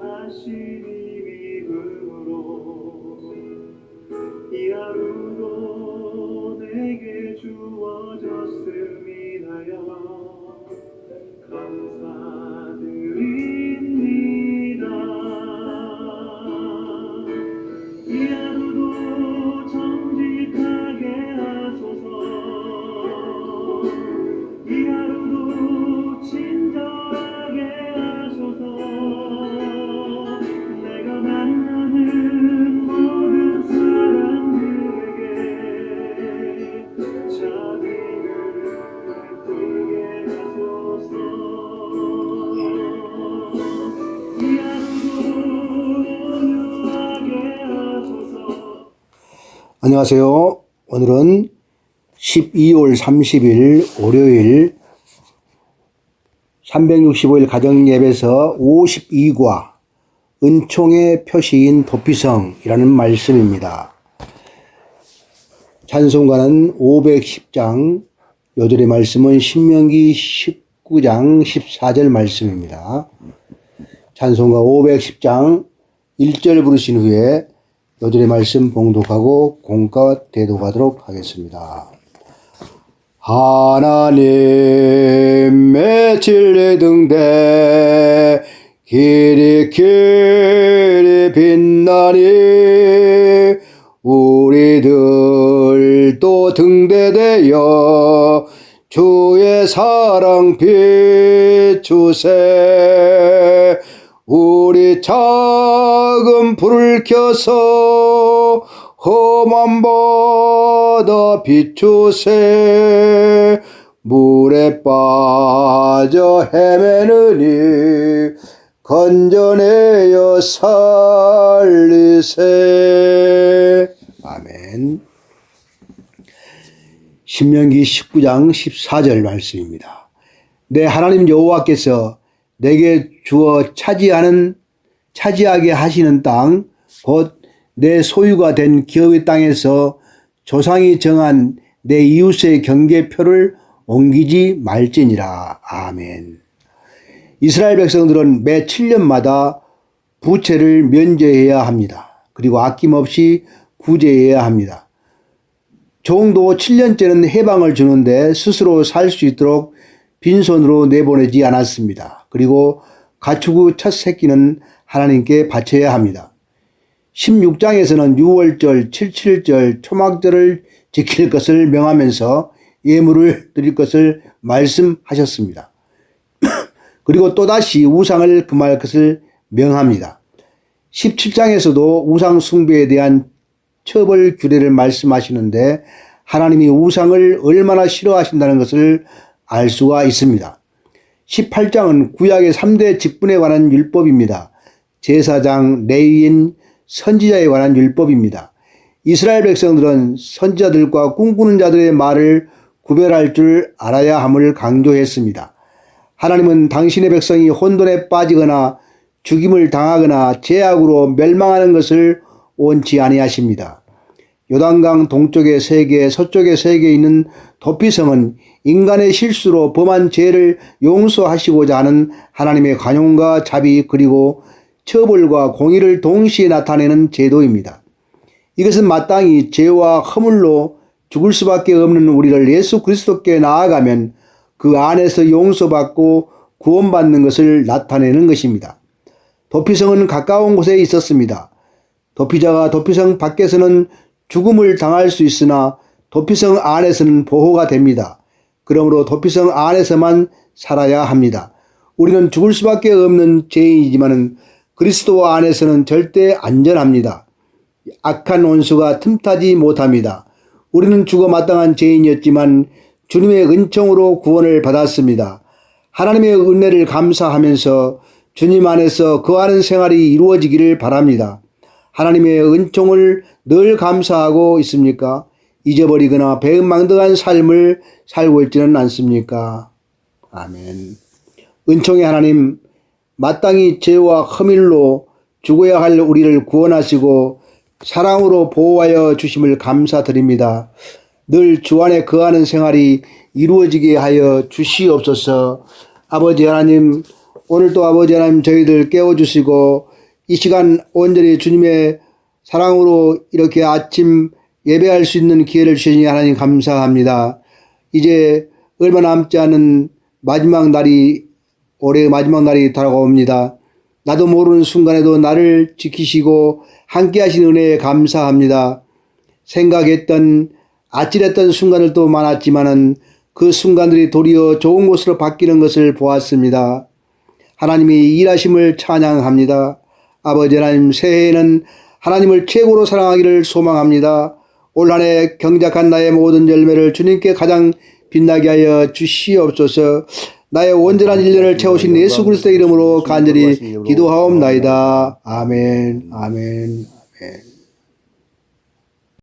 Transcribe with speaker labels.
Speaker 1: Rashi. 안녕하세요. 오늘은 12월 30일 월요일 365일 가정예배에서 52과 은총의 표시인 도피성이라는 말씀입니다. 찬송가는 510장, 요절의 말씀은 신명기 19장 14절 말씀입니다. 찬송가 510장 1절 부르신 후에 요절의 말씀 봉독하고 공과 대독하도록 하겠습니다. 하나님의 진리 등대 길이 길이 빛나니 우리들도 등대되어 주의 사랑 비추세 우리 작은 불을 켜서 험한 바다 비추세. 물에 빠져 헤매느니 건져내어 살리세. 아멘. 신명기 19장 14절 말씀입니다. 내 하나님 여호와께서 내게 주어 차지하는 차지하게 하시는 땅 곧 내 소유가 된 기업의 땅에서 조상이 정한 내 이웃의 경계표를 옮기지 말지니라. 아멘. 이스라엘 백성들은 매 7년마다 부채를 면제해야 합니다. 그리고 아낌없이 구제해야 합니다. 종도 7년째는 해방을 주는데 스스로 살 수 있도록 빈손으로 내보내지 않았습니다. 그리고 가축의 첫 새끼는 하나님께 바쳐야 합니다. 16장에서는 6월절, 77절, 초막절을 지킬 것을 명하면서 예물을 드릴 것을 말씀하셨습니다. 그리고 또다시 우상을 금할 것을 명합니다. 17장에서도 우상 숭배에 대한 처벌 규례를 말씀하시는데 하나님이 우상을 얼마나 싫어하신다는 것을 알 수가 있습니다. 18장은 구약의 3대 직분에 관한 율법입니다. 제사장, 레위인, 선지자에 관한 율법입니다. 이스라엘 백성들은 선지자들과 꿈꾸는 자들의 말을 구별할 줄 알아야 함을 강조했습니다. 하나님은 당신의 백성이 혼돈에 빠지거나 죽임을 당하거나 죄악으로 멸망하는 것을 원치 아니하십니다. 요단강 동쪽의 세계, 서쪽의 세계에 있는 도피성은 인간의 실수로 범한 죄를 용서하시고자 하는 하나님의 관용과 자비 그리고 처벌과 공의를 동시에 나타내는 제도입니다. 이것은 마땅히 죄와 허물로 죽을 수밖에 없는 우리를 예수 그리스도께 나아가면 그 안에서 용서받고 구원받는 것을 나타내는 것입니다. 도피성은 가까운 곳에 있었습니다. 도피자가 도피성 밖에서는 죽음을 당할 수 있으나 도피성 안에서는 보호가 됩니다. 그러므로 도피성 안에서만 살아야 합니다. 우리는 죽을 수밖에 없는 죄인이지만은 그리스도 안에서는 절대 안전합니다. 악한 원수가 틈타지 못합니다. 우리는 죽어 마땅한 죄인이었지만 주님의 은총으로 구원을 받았습니다. 하나님의 은혜를 감사하면서 주님 안에서 거하는 생활이 이루어지기를 바랍니다. 하나님의 은총을 늘 감사하고 있습니까? 잊어버리거나 배은망덕한 삶을 살고 있지는 않습니까? 아멘. 은총의 하나님, 마땅히 죄와 허밀로 죽어야 할 우리를 구원하시고 사랑으로 보호하여 주심을 감사드립니다. 늘 주 안에 거하는 생활이 이루어지게 하여 주시옵소서. 아버지 하나님, 오늘도 아버지 하나님 저희들 깨워주시고 이 시간 온전히 주님의 사랑으로 이렇게 아침 예배할 수 있는 기회를 주시니 하나님 감사합니다. 이제 얼마 남지 않은 마지막 날이 올해의 마지막 날이 다가옵니다. 나도 모르는 순간에도 나를 지키시고 함께 하신 은혜에 감사합니다. 생각했던 아찔했던 순간들도 많았지만은 그 순간들이 도리어 좋은 곳으로 바뀌는 것을 보았습니다. 하나님이 일하심을 찬양합니다. 아버지 하나님 새해에는 하나님을 최고로 사랑하기를 소망합니다. 올 한해 경작한 나의 모든 열매를 주님께 가장 빛나게 하여 주시옵소서. 나의 온전한 일년을 채우신 예수 그리스도의 이름으로 간절히 기도하옵나이다. 아멘, 아멘, 아멘.